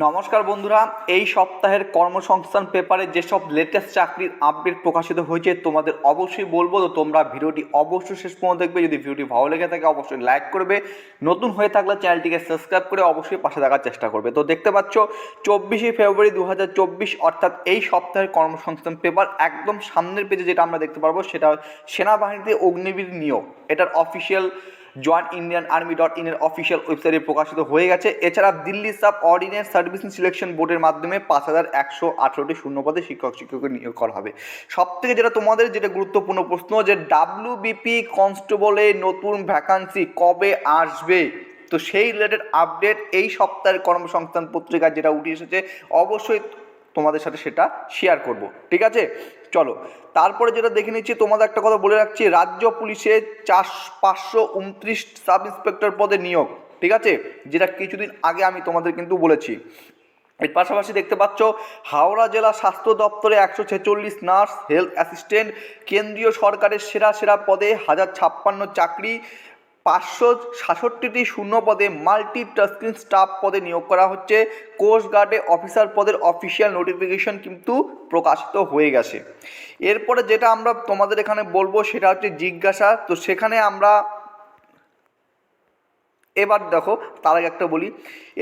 নমস্কার বন্ধুরা, এই সপ্তাহের কর্মসংস্থান পেপারে যেসব লেটেস্ট চাকরির আপডেট প্রকাশিত হয়েছে তোমাদের অবশ্যই বলব। তো তোমরা ভিডিওটি অবশ্যই শেষ পর্যন্ত দেখবে। যদি ভিডিওটি ভালো লেগে থাকে, অবশ্যই লাইক করবে। নতুন হয়ে থাকলে চ্যানেলটিকে সাবস্ক্রাইব করে অবশ্যই পাশে থাকার চেষ্টা করবে। তো দেখতে পাচ্ছ, চব্বিশে ফেব্রুয়ারি দু হাজার চব্বিশ, অর্থাৎ এই সপ্তাহের কর্মসংস্থান পেপার একদম সামনের পেজে যেটা আমরা দেখতে পারব, সেটা সেনাবাহিনীতে অগ্নিবীর নিয়োগ। এটার official join Indian army dot ইনের অফিসিয়াল ওয়েবসাইটে প্রকাশিত হয়ে গেছে। এছাড়া Delhi sub ordnance service selection বোর্ডের মাধ্যমে পাঁচ হাজার একশো আঠেরোটি শূন্য পদে শিক্ষক শিক্ষকের নিয়োগ করা হবে। সব থেকে যেটা তোমাদের, যেটা গুরুত্বপূর্ণ প্রশ্ন, যে ডাব্লিউ বিপি কনস্টেবলে নতুন ভ্যাকান্সি কবে আসবে? তো সেই রিলেটেড আপডেট এই সপ্তাহের কর্মসংস্থান পত্রিকায় যেটা উঠে এসেছে, অবশ্যই তোমাদের সাথে সেটা শেয়ার করব, ঠিক আছে? চলো, তারপরে যেটা দেখে নিচ্ছি, তোমাদের একটা কথা বলে রাখছি, রাজ্য পুলিশে চার পাঁচশো উনত্রিশ সাব ইন্সপেক্টর পদে নিয়োগ, ঠিক আছে? যেটা কিছুদিন আগে আমি তোমাদের কিন্তু বলেছি। এর পাশাপাশি দেখতে পাচ্ছ, হাওড়া জেলা স্বাস্থ্য দপ্তরে একশো ছেচল্লিশ নার্স, হেলথ অ্যাসিস্ট্যান্ট, কেন্দ্রীয় সরকারের সেরা সেরা পদে হাজার ছাপ্পান্ন চাকরি পাঁচশো সাতষট্টিটি শূন্য পদে মাল্টি টাস্কিং স্টাফ পদে নিয়োগ করা হচ্ছে। কোস্ট গার্ডে অফিসার পদের অফিসিয়াল নোটিফিকেশন কিন্তু প্রকাশিত হয়ে গেছে। এরপরে যেটা আমরা তোমাদের এখানে বলব সেটা হচ্ছে জিজ্ঞাসা। তো সেখানে আমরা এবার দেখো, তার আগে একটা বলি।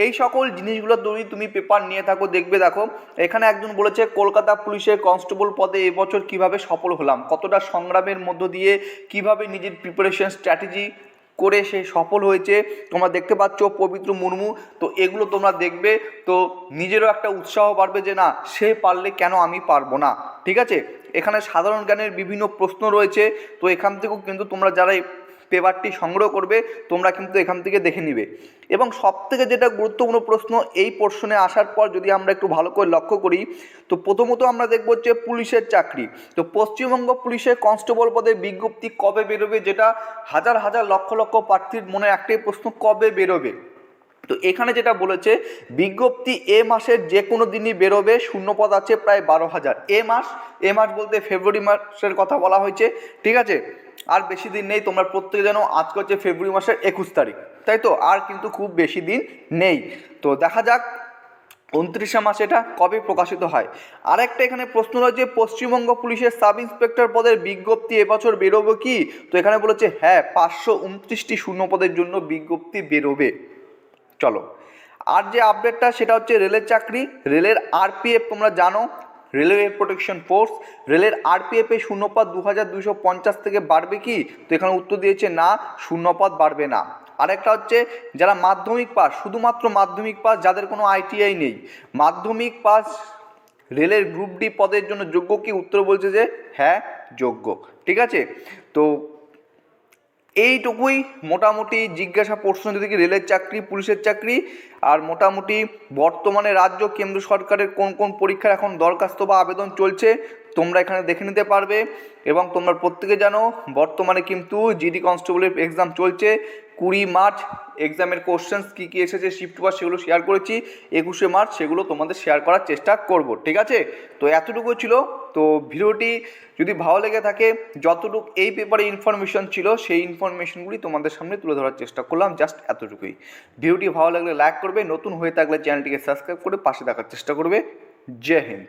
এই সকল জিনিসগুলো যদি তুমি পেপার নিয়ে থাকো, দেখবে দেখো, এখানে একজন বলেছে, কলকাতা পুলিশের কনস্টেবল পদে এবছর কীভাবে সফল হলাম? কতটা সংগ্রামের মধ্য দিয়ে কীভাবে নিজের প্রিপারেশন স্ট্র্যাটেজি করে সে সফল হয়েছে। তোমরা দেখতে পাচ্ছ পবিত্র মুর্মু। তো এগুলো তোমরা দেখবে। তো নিজেরও একটা উৎসাহ বাড়বে যে না, সে পারলে কেন আমি পারব না? ঠিক আছে? এখানে সাধারণ জ্ঞানের বিভিন্ন প্রশ্ন রয়েছে। তো এখান থেকেও কিন্তু তোমরা যারা পেপারটি সংগ্রহ করবে, তোমরা কিন্তু এখান থেকে দেখে নিবে। এবং সব থেকে যেটা গুরুত্বপূর্ণ প্রশ্ন, এই পোর্শনে আসার পর যদি আমরা একটু ভালো করে লক্ষ্য করি, তো প্রথমত আমরা দেখব হচ্ছে পুলিশের চাকরি। তো পশ্চিমবঙ্গ পুলিশের কনস্টেবল পদে বিজ্ঞপ্তি কবে বেরোবে, যেটা হাজার হাজার লক্ষ লক্ষ প্রার্থীর মনে একটাই প্রশ্ন, কবে বেরোবে? তো এখানে যেটা বলেছে, বিজ্ঞপ্তি এ মাসের যে কোনো দিনই বেরোবে, শূন্যপদ আছে প্রায় বারো হাজার। এ মাস এ মাস বলতে ফেব্রুয়ারি মাসের কথা বলা হয়েছে, ঠিক আছে? আর বেশি দিন নেই, তোমরা প্রত্যেকে জানো আজকে হচ্ছে ফেব্রুয়ারি মাসের একুশ তারিখ। তাই তো? আর কিন্তু খুব বেশি দিন নেই। তো দেখা যাক উনত্রিশে মাস এটা কবে প্রকাশিত হয়। আরেকটা এখানে প্রশ্ন রয়েছে পশ্চিমবঙ্গ পুলিশের সাব ইন্সপেক্টর পদের বিজ্ঞপ্তি এবছর বেরোবে কি? তো এখানে বলেছে হ্যাঁ পাঁচশো উনত্রিশটি শূন্য পদের জন্য বিজ্ঞপ্তি বেরোবে। চলো। আর যে আপডেটটা সেটা হচ্ছে রেলের চাকরি। রেলের আরপিএফ তোমরা জানো রেলওয়ে প্রোটেকশন ফোর্স রেলের আরপিএফে শূন্যপাত দু হাজার দুশো পঞ্চাশ থেকে বাড়বে কি? তো এখানে উত্তর দিয়েছে না, শূন্যপাত বাড়বে না। আরেকটা হচ্ছে, যারা মাধ্যমিক পাস, শুধুমাত্র মাধ্যমিক পাস, যাদের কোনো আইটিআই নেই, মাধ্যমিক পাস রেলের গ্রুপ ডি পদের জন্য যোগ্য কি? উত্তর বলছে যে হ্যাঁ যোগ্য। ঠিক আছে? তো এইটুকুই মোটামুটি জিজ্ঞাসা প্রশ্ন যদি রেলের চাকরি, পুলিশের চাকরি, আর মোটামুটি বর্তমানে রাজ্য, কেন্দ্র সরকারের কোন কোন পরীক্ষার এখন দরখাস্ত বা আবেদন চলছে তোমরা এখানে দেখে নিতে পারবে এবং তোমরা প্রত্যেকে জানো, বর্তমানে কিন্তু জিডি কনস্টেবলের এক্সাম চলছে। কুড়ি মার্চ এক্সামের কোশ্চেন্স কী কী এসেছে শিফট ওয়ার সেগুলো শেয়ার করেছি। একুশে মার্চ সেগুলো তোমাদের শেয়ার করার চেষ্টা করব, ঠিক আছে? তো এতটুকু ছিল। তো ভিডিওটি যদি ভালো লেগে থাকে, যতটুকু এই পেপারে ইনফরমেশন ছিল, সেই ইনফরমেশনগুলি তোমাদের সামনে তুলে ধরার চেষ্টা করলাম জাস্ট এতটুকুই। ভিডিওটি ভালো লাগলে লাইক করবে, নতুন হয়ে থাকলে চ্যানেলটিকে সাবস্ক্রাইব করে পাশে দেখার চেষ্টা করবে। জয় হিন্দ।